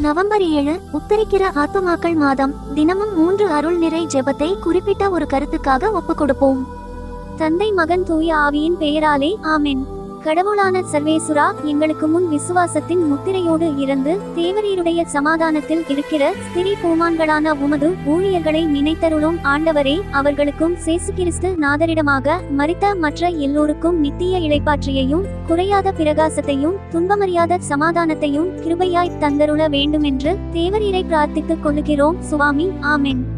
November ஏழு உத்தரிக்கிற ஆத்மாக்கள் மாதம் தினமும் மூன்று அருள் நிறை ஜெபத்தை குறிப்பிட்ட ஒரு கருத்துக்காக ஒப்புக் கொடுப்போம் தந்தை மகன் தூய ஆவியின் பெயராலே ஆமென். கடவுளான சர்வேசுரா எங்களுக்கு முன் விசுவாசத்தின் முத்திரையோடு இருந்து தேவரீருடைய சமாதானத்தில் இருக்கிற ஸ்திரீ பூமான்களான உமது ஊழியர்களை நினைத்தருளும் ஆண்டவரே அவர்களுக்கும் சேசு கிறிஸ்து நாதரிடமாக மறித்த மற்ற எல்லோருக்கும் நித்திய இழைப்பாற்றியையும் குறையாத பிரகாசத்தையும் துன்பமறியாத சமாதானத்தையும் கிருபையாய் தந்தருள வேண்டுமென்று தேவரீரை பிரார்த்தித்துக் கொள்ளுகிறோம் சுவாமி ஆமென்.